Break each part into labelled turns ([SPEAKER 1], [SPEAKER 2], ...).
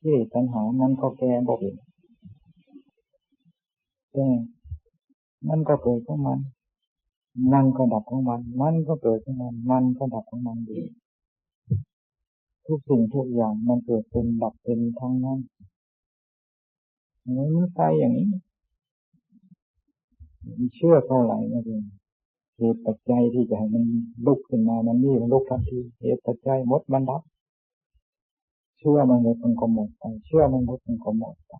[SPEAKER 1] ที่ตัณหา มันก็แก่บอกเองแก่มันก็เกิดของมัน มันก็ดับของมัน มันก็เกิดของมัน มันก็ดับของมันดีทุกสิ่งทุกอย่างมันเกิดเป็นดับเป็นทั้งนั้นมันไปอย่างนี้เชื่อเท่าไหร่นะเองเหตุปัจจัยที่จะให้มันลุกขึ้นมา มันนี่มันลุกทันทีเหตุปัจจัยหมดมันดับ เชื่อมันหมดมันก็หมดไปเชื่อมันหมดมันก็หมดไป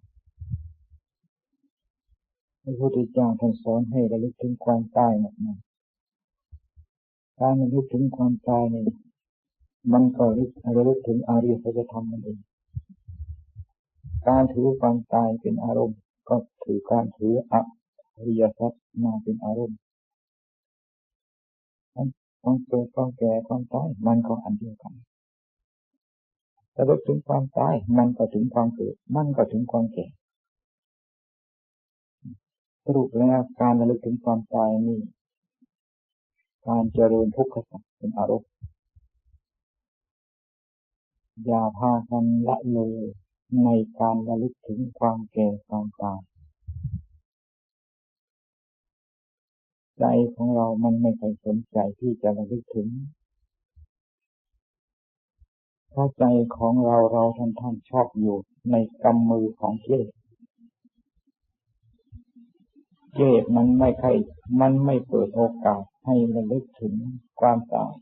[SPEAKER 1] พระพุทธเจ้าท่านสอนให้ระลึกถึงความตายหมดนะการระลึกถึงความตายนี่มันก็ระลึกถึงอริยสัจธรรมนั่นเอง การถือความตายเป็นอารมณ์ ก็ถือการถืออริยสัจมาเป็นอารมณ์ความเกิดความแก่ความตายมันก็อันเดียวกัน ระลึกถึงความตายมันก็ถึงความเกิดมันก็ถึงความแก่สรุปแล้วการระลึกถึงความตายนี่การเจริญทุกขสัจเป็นอารมณ์อย่าพากันละเลยในการระลึกถึงความแก่ความตายใจของเรามันไม่เคยสนใจที่จะระลึกถึง เพราะใจของเราเราท่านท่านชอบอยู่ในกำมือของเกศเกศมันไม่ใครมันไม่เปิดโอกาสให้ระลึกถึงความตาย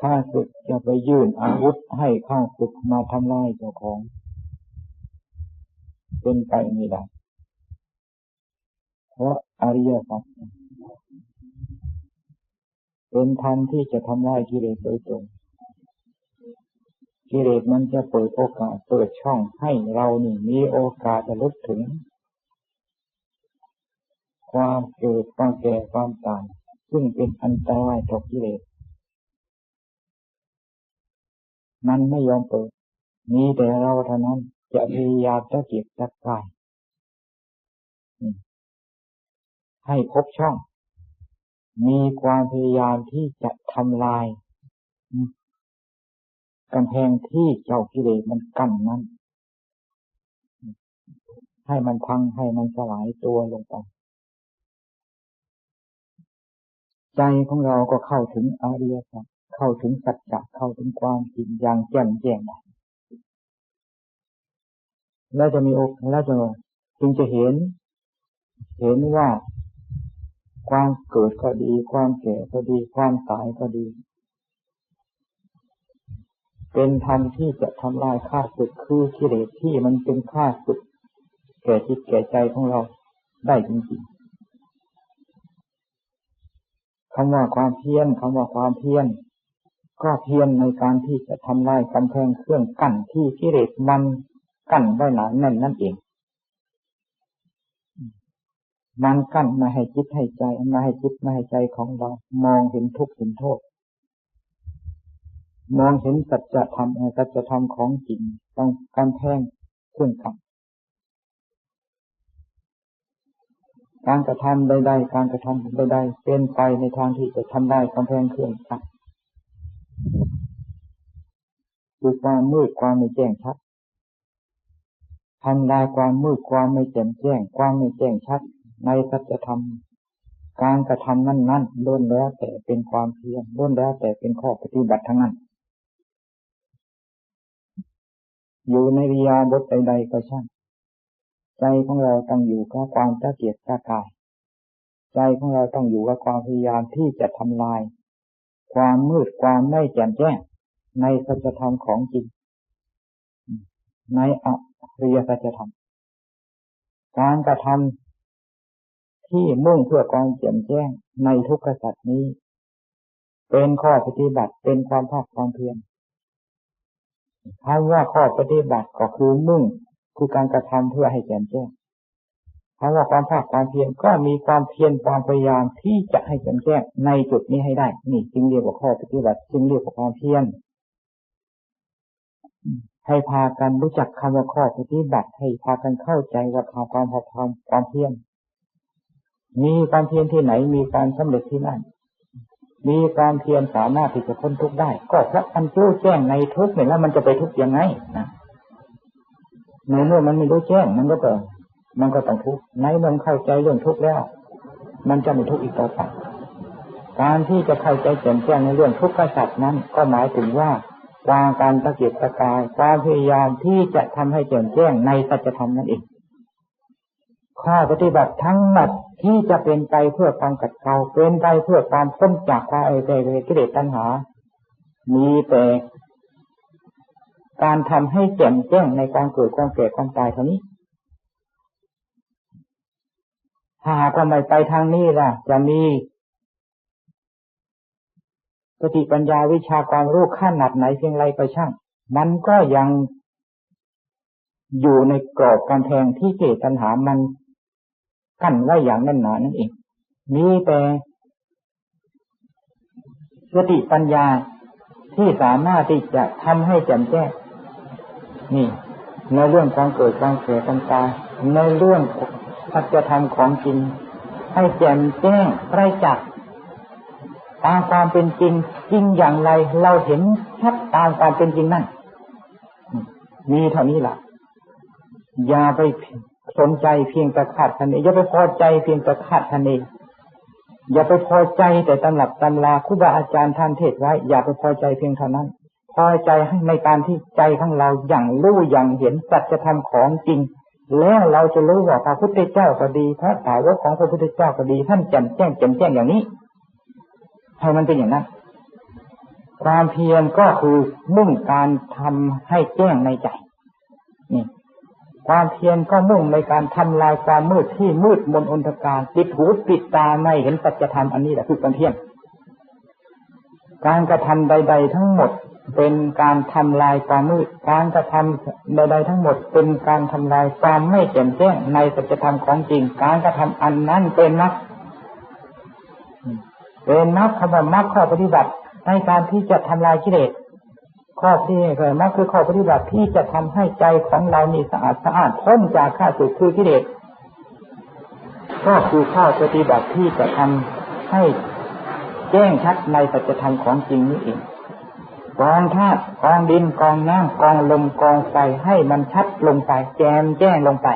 [SPEAKER 1] ข้าศึกจะไปยื่นอาวุธให้ข้าศึกมาทำลายเจ้าของ เป็นไปไม่ได้เพราะอริยสัจ เป็นธรรมที่จะทำลายกิเลสโดยตรงกิเลสมันจะเปิดโอกาสเปิดช่องให้เรานี่มีโอกาสจะลึกถึง ความเกิดความแก่ความตายซึ่งเป็นอันตรายต่อกิเลสมันไม่ยอมเปิด มีแต่เราเท่านั้นจะพยายามจะเก็บจักกายให้พบช่อง มีความพยายามที่จะทำลายกำแพงที่เจ้ากิเลสมันกั้นนั้น ให้มันพังให้มันสลายตัวลงไป ใจของเราก็เข้าถึงอริยสัจเข้าถึงสัจจะเข้าถึงความจริงอย่างแจ่มแจ้งได้แล้วจะมีอกแล้วจะจึงจะเห็น เห็นว่า ความเกิดก็ดี ความแก่ก็ดี ความตายก็ดี เป็นธรรมที่จะทำลายข้าศึกคือกิเลสที่มันเป็นข้าศึกแก่จิตแก่ใจของเราได้จริงๆคำว่าความเพียรคำว่าความเพียรก็เพียรในการที่จะทำลายกำแพงเครื่องกั้นที่กิเลสมันกั้นไว้หนาแน่นนั่นเอง มันกั้นมาให้จิตให้ใจมาให้จิตมาให้ใจของเรา มองเห็นทุกข์เห็นโทษ มองเห็นสัจธรรมสัจธรรมของจริงต้องการแพงเครื่องกั้นการกระทำใดๆการกระทำใดๆเป็นไปในทางที่จะทำได้กำแพงเครื่องกั้นคือความมืดความไม่แจ้งชัดทำลายความมืดความไม่แจ่มแจ้ง ความไม่แจ้งชัด ในสัจธรรม การกระทำนั้นนั้นล้วนแล้วแต่เป็นความเพียรล้วนแล้วแต่เป็นข้อปฏิบัติทั้งนั้น อยู่ในริยาบทใด ๆ ก็ช่างใจของเราต้องอยู่กับความตะเกียกตะกาย ใจของเราต้องอยู่กับความพยายามที่จะทำลาย ความมืดความไม่แจ่มแจ้งในสัจธรรมของจริง ในอริยสัจธรรม การกระทำ ที่มุ่งเพื่อความแจ่มแจ้งในทุกขสัจนี้ เป็นข้อปฏิบัติเป็นความภาคความเพียรคำว่าข้อปฏิบัติก็คือมุ่งคือการกระทำเพื่อให้แจ่มแจ้งคำว่าความภาคความเพียรก็มีความเพียรความพยายามที่จะให้แจ่มแจ้งในจุดนี้ให้ได้ นี่จึงเรียกว่าข้อปฏิบัติจึงเรียกว่าความเพียรให้พากันรู้จักคำว่าข้อปฏิบัติให้พากันเข้าใจว่าความความพอความความเพียร มีความเพียรที่ไหนมีการสำเร็จที่นั่น มีความเพียรสามารถที่จะพ้นทุกข์ได้ ก็พระมันรู้แจ้งในทุกข์เนี่ยแล้วมันจะไปทุกข์ยังไงนะในเมื่อมันไม่รู้แจ้งมันก็เปิดมันก็ต้องทุกข์ในเมื่อเข้าใจเรื่องทุกข์แล้ว มันจะไม่ทุกข์อีกต่อไปการที่จะเข้าใจแจ่มแจ้งในเรื่องทุกข์สัตว์นั้น ก็หมายถึงว่าวางการตะเกียบตะกายความพยายามที่จะทำให้แจ่มแจ้งในสัจธรรมนั่นเอง ข้อปฏิบัติทั้งหมดที่จะเป็นไปเพื่อความกัดเกลาเป็นไปเพื่อความพ้นจากความเอเจกิเลสตัณหา มีแต่การทำให้แจ่มแจ้งในความเกิดความเกิดความตายเท่านี้ ถ้าหากว่าไม่ไปทางนี้ล่ะ จะมีสติปัญญาวิชาความรู้ขั้นหนัดไหนเพียงไรก็ช่าง มันก็ยังอยู่ในกรอบกำแพงที่เกตัญหามัน กั้นไว้อย่างแน่นหนานั่นเอง มีแต่สติปัญญาที่สามารถที่จะทำให้แจ่มแจ้งนี่ ในเรื่องการเกิดการเสียการตายในเรื่องสัจธรรมของจริง ให้แจ่มแจ้งไร้จักตามความเป็นจริงจริงอย่างไร เราเห็นชัดตามความเป็นจริงนั่นมีเท่านี้ล่ะ อย่าไป สนใจเพียงแต่ขาดคะเนอย่าไปพอใจเพียงแต่ขาดคะเนอย่าไปพอใจแต่ตำหลับตำลาครูบาอาจารย์ท่านเทศไว้ อย่าไปพอใจเพียงเท่านั้น พอใจให้ในการที่ใจของเราอย่างรู้อย่างเห็นสัจธรรมของจริง แล้วเราจะรู้ว่าพระพุทธเจ้าก็ดีพระสาวกของพระพุทธเจ้าก็ดีท่านแจ่มแจ้งแจ่มแจ้งอย่างนี้ให้มันเป็นอย่างนั้นความเพียรก็คือมุ่งการทำให้แจ้งในใจนี่ ความเพียรก็มุ่งในการทำลายความมืดที่มืดมนอนทการปิดหูปิดตาไม่เห็นสัจธรรมอันนี้แหละคือความเพียรการกระทำใด ๆ ทั้งหมดเป็นการทำลายความมืด การกระทำใด ๆ ทั้งหมด เป็นการทำลายความไม่แจ่มแจ้งในสัจธรรมของจริง การกระทำอันนั้นเป็นนักเป็นมรรคำว่ามรรคข้อปฏิบัติในการที่จะทำลายกิเลส ข้อที่เกิดมรรคคือข้อปฏิบัติที่จะทำให้ใจของเรานี่สะอาดสะอาดพ้นจากข้าศึกคือกิเลสก็คือข้อปฏิบัติที่จะทำให้แจ้งชัดในสัจธรรมของจริงนี้เองกองธาตุกองดินกองน้ำกองลมกองไฟให้มันชัดลงไปแจมแจ้งลงไป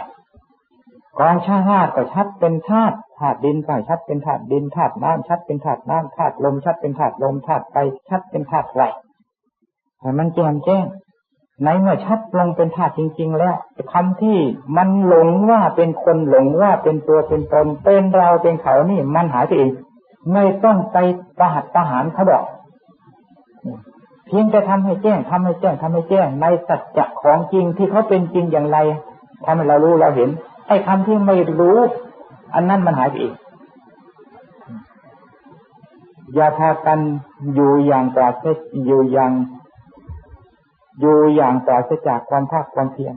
[SPEAKER 1] กองชาติก็ชัดเป็นธาตุธาตุดินก็ชัดเป็นธาตุดินธาตุน้ำชัดเป็นธาตุน้ำธาตุลมชัดเป็นธาตุลมธาตุไฟชัดเป็นธาตุไฟ แต่มันแจ่มแจ้งในเมื่อชัดลงเป็นธาตุจริง ๆ แล้วคำที่มันหลงว่าเป็นคนหลงว่าเป็นตัวเป็นตนเป็นเราเป็นเขานี่มันหายไปเองไม่ต้องไปประหัตประหารเขาบอกเพียงจะทำให้แจ้งทำให้แจ้งทำให้แจ้ง ในสัจจะของจริงที่เขาเป็นจริงอย่างไรทำให้เรารู้เราเห็นไอ้คำที่ไม่รู้ อันนั้นมันหายไปอีกอย่าพากันอยู่อย่างปราศอยู่อย่าง อยู่อย่างปราศจากความภาคความเพียร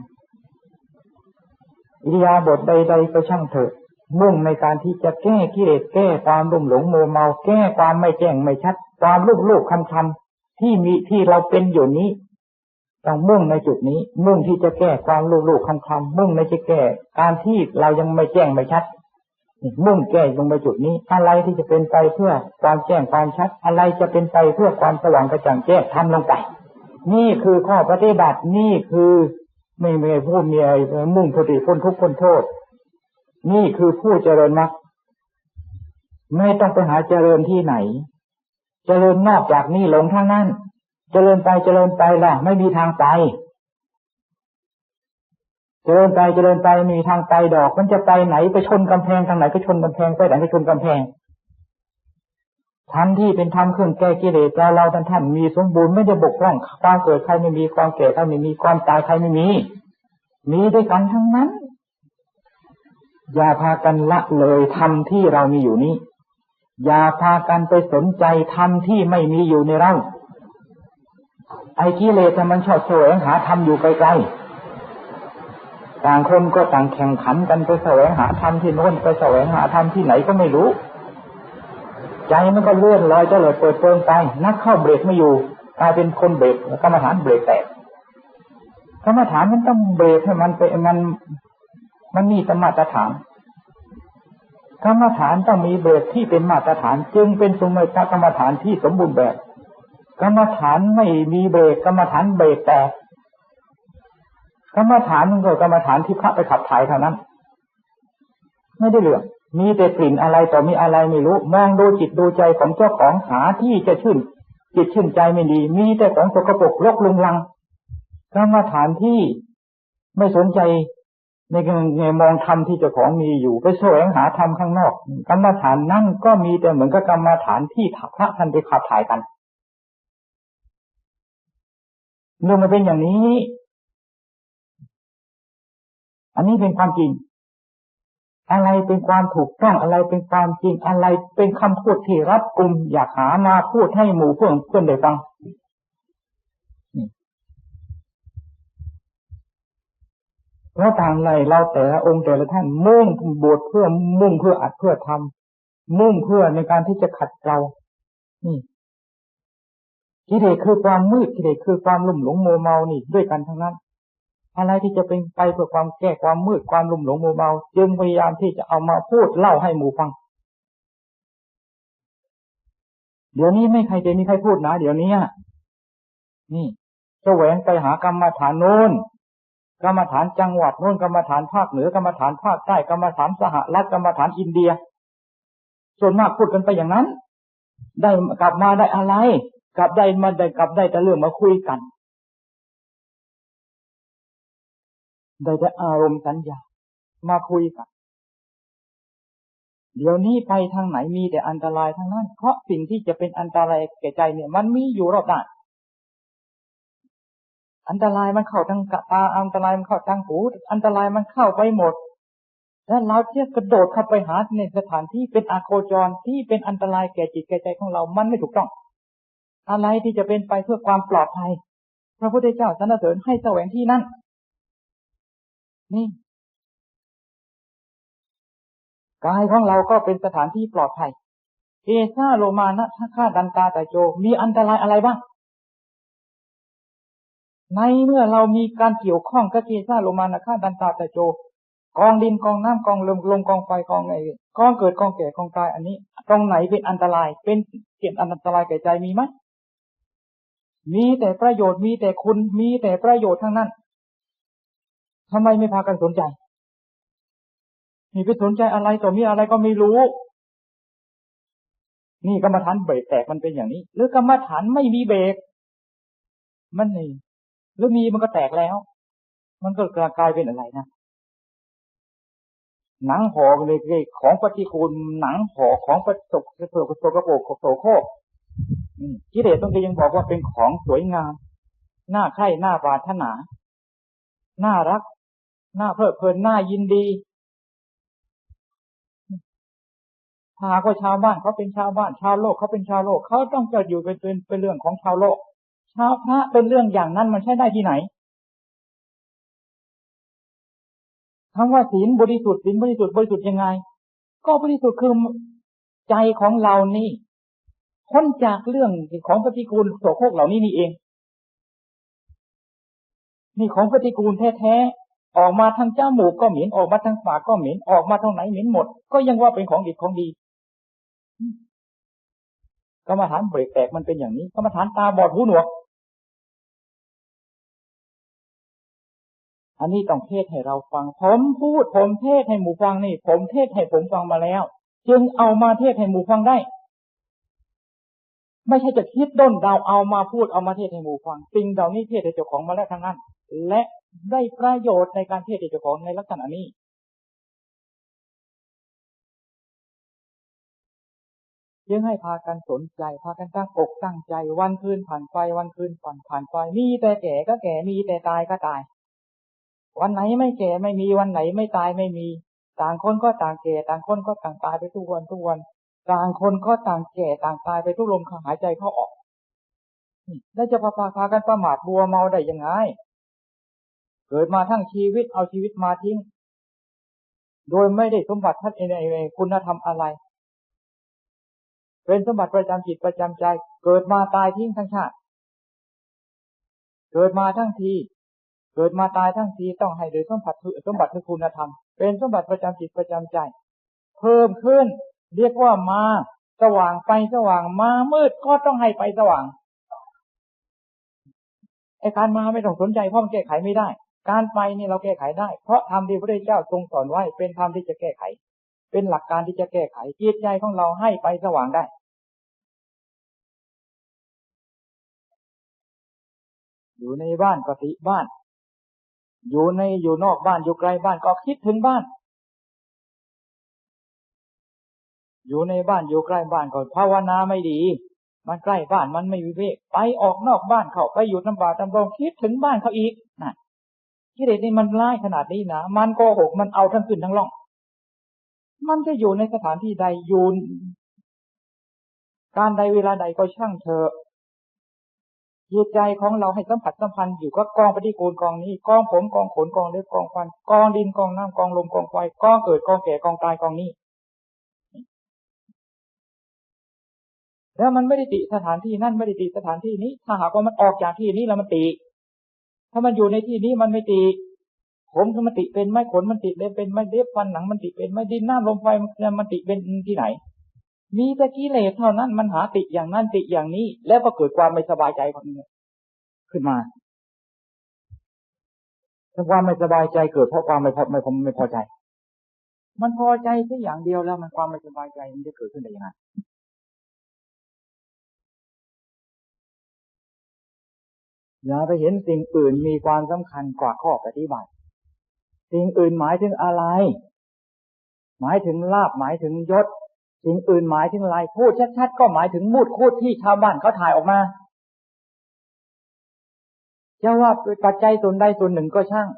[SPEAKER 1] อิริยาบถใดๆก็ช่างเถอะมุ่งในการที่จะแก้กิเลสแก้ความรุ่มหลงโมเมา แก้ความไม่แจ้งไม่ชัด ความลูกลูกคำคำที่มีที่เราเป็นอยู่นี้ ต้องมุ่งในจุดนี้ มุ่งที่จะแก้ความลูกลูกคำคำมุ่งในจะแก้การที่เรายังไม่แจ้งไม่ชัดมุ่งแก้ลงไปจุดนี้ อะไรที่จะเป็นไปเพื่อความแจ้งความชัด อะไรจะเป็นไปเพื่อความสว่างกระจ่างแจ้งทำลงไป นี่คือข้อปฏิบัตินี่คือไม่ไม่พูดมีอะไรมุ่งปฏิพ้นทุกคนโทษ นี่คือผู้เจริญมรรคไม่ต้องไปหาเจริญที่ไหน เจริญนอกจากนี้หลงทางนั้น เจริญไปเจริญไปล่ะ ไม่มีทางไป เจริญไปเจริญไปมีทางไปดอก มันจะไปไหนไปชนกำแพงทางไหนไปชนกำแพงไปไหนไปชนกำแพง ทันที่เป็นธรรมเครื่องแก้กิเลสเราเราท่านท่านมีสมบูรณ์ไม่ได้บกพร่องความเกิดใครไม่มีความแก่ใครไม่มีความตายใครไม่มี มีด้วยกันทั้งนั้น อย่าพากันละเลยธรรมที่เรามีอยู่นี้ อย่าพากันไปสนใจธรรมที่ไม่มีอยู่ในเราไอ้กิเลสมันชอบแสวงหาธรรมอยู่ไกลๆต่างคนก็ต่างแข่งขันกันไปแสวงหาธรรมที่โน้นไปแสวงหาธรรมที่ไหนก็ไม่รู้ ใจมันก็เลื่อนลอยเจริญเปิดเปิงไปนักเข้าเบรกไม่อยู่กลายเป็นคนเบรกกรรมฐานเบรกแตกกรรมฐานมันต้องเบรกให้มันเป็นมัน มันมีสมาตรฐานกรรมฐานต้องมีเบรกที่เป็นมาตรฐาน จึงเป็นสมัยกรรมฐานที่สมบูรณ์แบบ กรรมฐานไม่มีเบรกกรรมฐานเบรกแตกกรรมฐานมันก็กรรมฐานที่พระไปขับถ่ายเท่านั้น ไม่ได้เรื่อง มีแต่กลิ่นอะไรต่อมีอะไรไม่รู้ มองดูจิตดูใจของเจ้าของหาที่จะชื่น จิตชื่นใจไม่ดี มีแต่ของสกปรกลกลุงลังกรรมฐานที่ไม่สนใจในในมองธรรมที่เจ้าของมีอยู่ ไปแสวงหาธรรมข้างนอกกรรมฐานนั่นก็มีแต่เหมือนกับกรรมฐานที่พระท่านไปขับถ่ายกันเรื่องมันเป็นอย่างนี้ อันนี้เป็นความจริง อะไรเป็นความถูกต้องอะไรเป็นความจริงอะไรเป็นคำพูดที่รับกลุ่มอยากหามาพูดให้หมู่เพื่อนเพื่อนได้ฟังเพราะทางไรเราแต่ละองค์แต่ละท่านมุ่งบวชเพื่อมุ่งเพื่ออัดเพื่อทำมุ่งเพื่อในการที่จะขัดเกลานี่กิเลสคือความมืดกิเลสคือความลุ่มหลงโมเมานี่ด้วยกันทั้งนั้น อะไรที่จะเป็นไปเพื่อความแก้ความมืดความลุ่มหลงโมเมาจึงพยายามที่จะเอามาพูดเล่าให้หมู่ฟัง เดี๋ยวนี้ไม่ใครจะมีใครพูดนะเดี๋ยวนี้นี่แสวงไปหากรรมฐานโน้นกรรมฐานจังหวัดโน้นกรรมฐานภาคเหนือกรรมฐานภาคใต้กรรมฐานสหรัฐกรรมฐานอินเดีย ส่วนมากพูดกันไปอย่างนั้น ได้กลับมาได้อะไร กลับได้มาได้กลับได้แต่เรื่องมาคุยกัน ได้แต่อารมณ์สัญญา มาคุยกัน เดี๋ยวนี้ไปทางไหนมีแต่อันตรายทั้งนั้น เพราะสิ่งที่จะเป็นอันตรายแก่ใจเนี่ย มันมีอยู่รอบด้านอันตรายมันเข้าทางตา อันตรายมันเข้าทางหู อันตรายมันเข้าไปหมด แล้วเราเที่ยกระโดดเข้าไปหาในสถานที่เป็นอาโคจรที่เป็นอันตรายแก่จิตแก่ใจของเรา มันไม่ถูกต้อง อะไรที่จะเป็นไปเพื่อความปลอดภัย พระพุทธเจ้าสรรเสริญให้แสวงที่นั่น นี่กายของเราก็เป็นสถานที่ปลอดภัยเอซ่าโลมานะถ้าฆ่าดันตาแต่โจมีอันตรายอะไรบ้างในเมื่อเรามีการเกี่ยวข้องกับเกซ่าโลมานาคาดันตาตะโจ กองดินกองน้ำกองลมลมกองไฟกองไงกองเกิดกองแก่กองตายอันนี้ ตรงไหนเป็นอันตราย เป็นเกี่ยอันตรายแก่ใจมีไหมมีแต่ประโยชน์มีแต่คุณมีแต่ประโยชน์ทั้งนั้น ทำไมไม่พากันสนใจนี่ไปสนใจอะไรต่อมีอะไรก็ไม่รู้ นี่กรรมฐานเบรกแตกมันเป็นอย่างนี้ หรือกรรมฐานไม่มีเบรก มันนี่หรือมีมันก็แตกแล้ว มันก็กลายเป็นอะไรนะหนังห่อเลยของปฏิคูลหนังห่อของประสบเสือกโสกระโปกโสโครกกิเลสต้องยังบอกว่าเป็นของสวยงามหน้าใคร่หน้าปรารถนา น่ารัก น่าเพลิดเพลินน่ายินดีถ้าก็ชาวบ้านเขาเป็นชาวบ้าน ชาวโลกเขาเป็นชาวโลกเขาต้องจะอยู่เป็นเป็นเป็นเรื่องของชาวโลก ชาวพระเป็นเรื่องอย่างนั้นมันใช้ได้ที่ไหนคำว่าศีลบริสุทธิ์ศีลบริสุทธิ์บริสุทธิ์ยังไง ก็บริสุทธิ์คือใจของเรานี่พ้นจากเรื่องของปฏิกูลโสโครกเหล่านี้นี่เอง นี่ของปฏิกูลแท้ๆ ออกมาทางเจ้าหมูกก็เหม็นออกมาทางปากก็เหม็นออกมาทางไหนเหม็นหมด ก็ยังว่าเป็นของดีของดีกรรมฐานเบรกแตกมันเป็นอย่างนี้กรรมฐานตาบอดหูหนวก อันนี้ต้องเทศให้เราฟัง ผมพูด ผมเทศให้หมู่ฟังนี่ ผมเทศให้ผมฟังมาแล้ว จึงเอามาเทศให้หมู่ฟังได้ ไม่ใช่จะคิดด้นเดาเอามาพูดเอามาเทศให้หมู่ฟังสิ่งเหล่านี้เทศให้เจ้าของมาแล้วทั้งนั้น และ ได้ประโยชน์ในการเทศเจ้าของในลักษณะนี้ยังให้พากันสนใจ พากันตั้งอกตั้งใจ วันคืนผ่านไปวันคืนผ่านผ่านไปมีแต่แก่ก็แก่มีแต่ตายก็ตาย วันไหนไม่แก่ไม่มีวันไหนไม่ตายไม่มี ต่างคนก็ต่างแก่ต่างคนก็ต่างตายไปทุกวันทุกวัน ต่างคนก็ต่างแก่ต่างตายไปทุกลมหายใจเข้าออกแล้วจะพาพากันประมาทบัวเมาได้ยังไง เกิดมาทั้งชีวิตเอาชีวิตมาทิ้ง โดยไม่ได้สมบัติท่านเองคุณธรรมอะไร เป็นสมบัติประจำจิตประจำใจ เกิดมาตายทิ้งทั้งชาติ เกิดมาทั้งที เกิดมาตายทั้งทีต้องให้โดยสมบัติสมบัติคือคุณธรรม เป็นสมบัติประจำจิตประจำใจ เพิ่มขึ้น เรียกว่ามาสว่างไปสว่างมามืดก็ต้องให้ไปสว่างไอ้การมาไม่ต้องสนใจเพราะมันแก้ไขไม่ได้ การไปนี่เราแก้ไขได้ เพราะธรรมที่พระเจ้าทรงสอนไว้เป็นธรรมที่จะแก้ไข เป็นหลักการที่จะแก้ไขจิตใจของเราให้ไปสว่างได้ อยู่ในบ้านก็ติบ้าน อยู่ในอยู่นอกบ้านอยู่ไกลบ้านก็คิดถึงบ้าน อยู่ในบ้านอยู่ใกล้บ้านก็ภาวนาไม่ดี มันใกล้บ้านมันไม่วิเวกไปออกนอกบ้านเขาไปอยู่น้ำบาตำรงคิดถึงบ้านเขาอีกนะ กิเลสนี่มันร้ายขนาดนี้นะมันโกหกมันเอาทั้งขึ้นทั้งล่อง มันจะอยู่ในสถานที่ใดอยู่การใดเวลาใดก็ช่างเถอะจิตใจของเราให้สัมผัสสัมพันธ์อยู่กับกองปฏิกูลกองนี้กองผมกองขนกองเล็บกองฟันกองดินกองน้ำกองลมกองไฟกองเกิดกองแก่กองตายกองนี้ แล้วมันไม่ได้ติสถานที่นั่นไม่ได้ติสถานที่นี้ ถ้าหากว่ามันออกจากที่นี้แล้วมันติ ถ้ามันอยู่ในที่นี้มันไม่ติผมมันติเป็นไม่ขนมันติเล็บเป็นไม่เล็บฟันหนังมันติเป็นไม่ดินน้ำลมไฟมันติเป็นที่ไหน มีแต่กิเลสเท่านั้นมันหาติอย่างนั้นติอย่างนี้ แล้วก็เกิดความไม่สบายใจขึ้นมาถ้าความไม่สบายใจเกิดเพราะความไม่พอไม่พอไม่พอใจ มันพอใจแค่อย่างเดียวแล้วมันความไม่สบายใจมันจะเกิดขึ้นได้ยังไง อย่าไปเห็นสิ่งอื่นมีความสำคัญกว่าข้อปฏิบัติ สิ่งอื่นหมายถึงอะไร หมายถึงลาบหมายถึงยศ สิ่งอื่นหมายถึงอะไรพูดชัดๆก็หมายถึงมูดคูดที่ชาวบ้านเขาถ่ายออกมาจะว่าปัจจัยส่วนใดส่วนหนึ่งก็ช่าง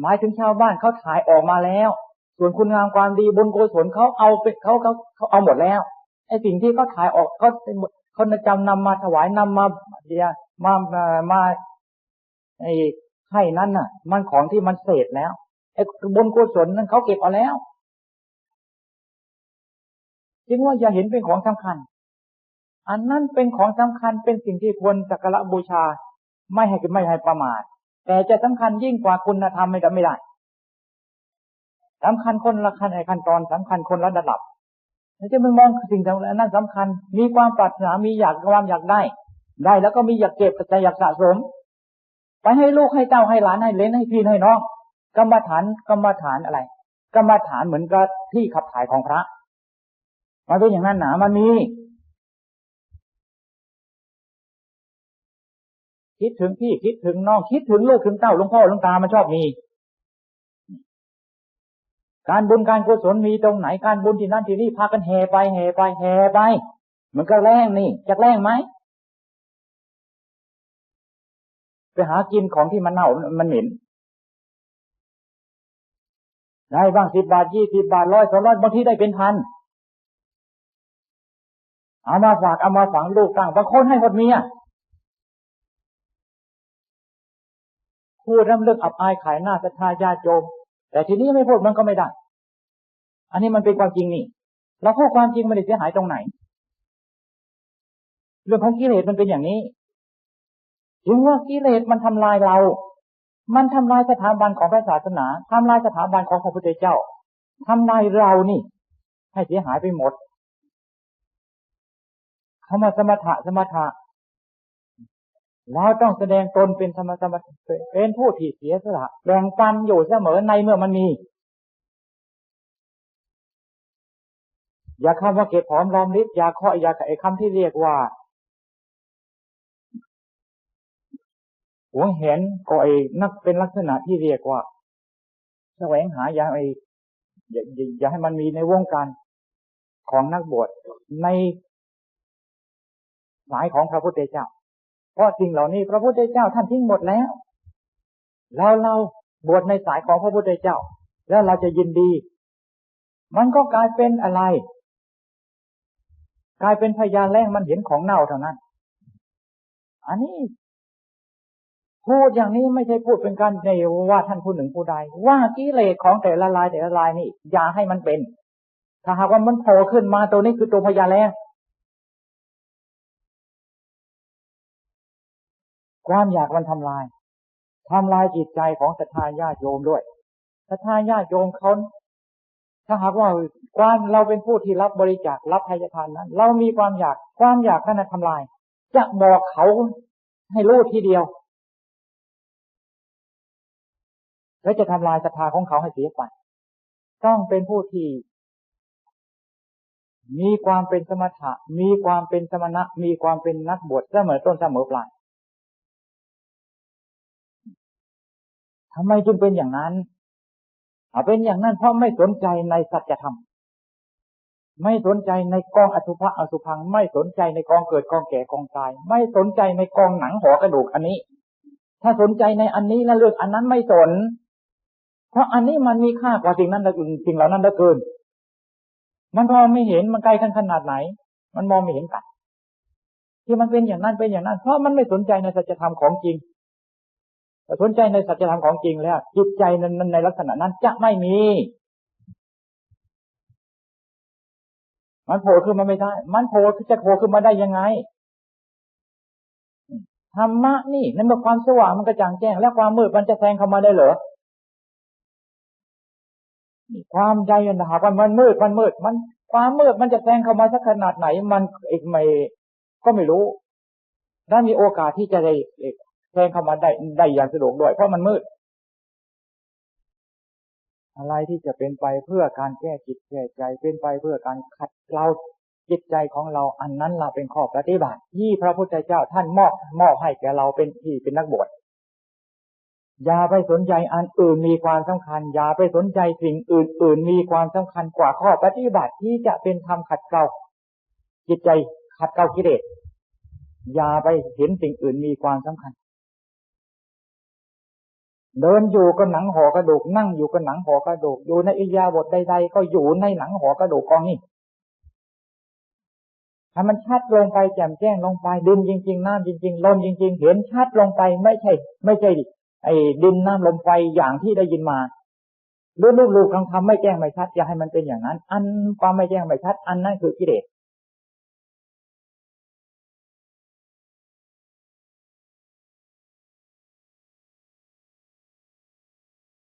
[SPEAKER 1] หมายถึงชาวบ้านเขาถ่ายออกมาแล้ว ส่วนคุณงามความดีบุญกุศลเขาเอาไปเขาเขาเขาเอาหมดแล้วไอ้สิ่งที่เขาถ่ายออกเขาเขาจำนำมาถวายนำมาเดีย มามาไอ้ให้นั้นน่ะ มันของที่มันเศษแล้วไอ้บุญกุศลนั้นเขาเก็บเอาแล้วจึงว่าอย่าเห็นเป็นของสำคัญ อันนั้นเป็นของสำคัญเป็นสิ่งที่ควรสักการะบูชา ไม่ให้ไม่ให้ประมาท แต่จะสำคัญยิ่งกว่าคุณธรรมไม่ได้ไม่ได้สำคัญคนละขั้นไอ้ขั้นตอนสำคัญคนละระดับแล้วจะไม่มองสิ่งต่างๆนั้นสำคัญ มีความปรารถนามีอยากความอยากได้ ได้แล้วก็มีอยากเก็บแต่อยากสะสม ไปให้ลูกให้เจ้าให้หลานให้เลนให้พี่ให้น้องกรรมฐานกรรมฐานอะไรกรรมฐานเหมือนกับที่ขับถ่ายของพระมันเป็นอย่างนั้นหนามันมีคิดถึงพี่คิดถึงน้องคิดถึงลูกถึงเต้าลุงพ่อลุงตามันชอบมีการบุญการกุศลมีตรงไหนการบุญที่นั่นที่นี่พากันแห่ไปแห่ไปแห่ไป เหมือนกับแรงนี่จะแรงไหม ไปหากินของที่มันเน่ามันเหม็นได้บ้างสิบบาทยี่สิบบาทร้อยสองร้อยบางทีได้เป็นพันเอามาฝากเอามาฝังลูกตั้งบางคนให้หมดเมียพูดเรื่องเรื่องอับอายขายหน้าศรัทธาญาติโจมแต่ทีนี้ไม่พูดมันก็ไม่ได้ อันนี้มันเป็นความจริงนี่เราพูดความจริงม่ได้เสียหายตรงไหน เรื่องของกิเลสมันเป็นอย่างนี้ ถึงว่ากิเลสมันทำลายเรา มันทำลายสถาบันของพระศาสนาทำลายสถาบันของพระพุทธเจ้าทำลายเรานี่ ให้เสียหายไปหมดคำว่าสมถะสมถะเราต้องแสดงตนเป็นธรรมสมถะเป็นผู้ที่เสียสละแบ่งปันอยู่เสมอในเมื่อมันมี อย่าคำว่าเก็บหอมรอมริบอย่าข้ออย่าไอ้คำที่เรียกว่า หัวเห็นก็ไอ้นักเป็นลักษณะที่เรียกว่าแสวงหาอย่าไอ้อย่าอย่าให้มันมีในวงการของนักบวชในสายของพระพุทธเจ้า เพราะสิ่งเหล่านี้พระพุทธเจ้าท่านทิ้งหมดแล้วเราเราบวชในสายของพระพุทธเจ้า แล้วเราจะยินดี มันก็กลายเป็นอะไร กลายเป็นพยานแรงมันเห็นของเน่าเท่านั้น อันนี้ พูดอย่างนี้ไม่ใช่พูดเป็นการในว่าท่านผู้หนึ่งผู้ใด ว่ากิเลสของแต่ละลายแต่ละลายนี่ อย่าให้มันเป็น ถ้าหากว่ามันโผล่ขึ้นมาตัวนี้คือตัวพยาแล้วความอยากมันทำลายทำลายจิตใจของศรัทธาญาติโยมด้วยศรัทธาญาติโยมเขาถ้าหากว่าความเราเป็นผู้ที่รับบริจาครับทายทานนั้น เรามีความอยากความอยากนั้นทำลาย จะบอกเขาให้รู้ทีเดียว แล้วจะทำลายศรัทธาของเขาให้เสียไปต้องเป็นผู้ที่มีความเป็นสมถะ มีความเป็นสมณะ มีความเป็นนักบวชเสมอต้นเสมอปลายทำไมจึงเป็นอย่างนั้นเอาเป็นอย่างนั้นเพราะไม่สนใจในสัจธรรม ไม่สนใจในกองอสุภะอสุพัง ไม่สนใจในกองเกิดกองแก่กองตาย ไม่สนใจในกองหนังหัวกระดูกอันนี้ ถ้าสนใจในอันนี้แล้วเลือกอันนั้นไม่สน เพราะอันนี้มันมีค่ากว่าสิ่งนั้นสิ่งเหล่านั้นเหลือเกิน มันมองไม่เห็นมันไกลกันขนาดไหน มันมองไม่เห็นกันที่มันเป็นอย่างนั้นเป็นอย่างนั้น เพราะมันไม่สนใจในสัจธรรมของจริงแต่สนใจในสัจธรรมของจริงแล้ว จิตใจนั้นในลักษณะนั้นจะไม่มี มันโผล่ขึ้นมาไม่ได้ มันโผล่จะโผล่ขึ้นมาได้ยังไงธรรมะนี่นั่นเมื่อความสว่างมันกระจ่างแจ้ง แล้วความมืดมันจะแทงเข้ามาได้เหรอ ความใจมันหากว่ามันมืดมันมืด มันความมืดมันจะแทงเข้ามาสักขนาดไหน มันเอกไม่ก็ไม่รู้ถ้ามีโอกาสที่จะได้แทงเข้ามาได้ได้อย่างสะดวกด้วย เพราะมันมืด อะไรที่จะเป็นไปเพื่อการแก้จิตแก้ใจเป็นไปเพื่อการขัดเกลาจิตใจของเราอันนั้นเราเป็นข้อปฏิบัติ ที่พระพุทธเจ้าท่านมอบมอบให้แก่เราเป็นที่เป็นนักบวช อย่าไปสนใจอันอื่นมีความสำคัญ อย่าไปสนใจสิ่งอื่น ๆ มีความสำคัญกว่าข้อปฏิบัติที่จะเป็นธรรมขัดเกลาจิตใจขัดเกลากิเลสอย่าไปเห็นสิ่งอื่นมีความสำคัญ เดินอยู่ก็หนังห่อกระดูกนั่งอยู่ก็หนังห่อกระดูกอยู่ในอิยาบทใดๆก็อยู่ในหนังห่อกระดูกกองนี้ถ้ามันชัดลงไปแจ่มแจ้งลงไปดินจริง ๆ น้ำจริง ๆ ลมจริง ๆ เห็นชัดลงไปไม่ใช่ ไม่ใช่ดิ ไอ้ดินน้ำลมไฟอย่างที่ได้ยินมาหรือลูกๆคำคำไม่แจ้งไม่ชัดอย่าให้มันเป็นอย่างนั้น อันความไม่แจ้งไม่ชัด อันนั้นคือกิเลส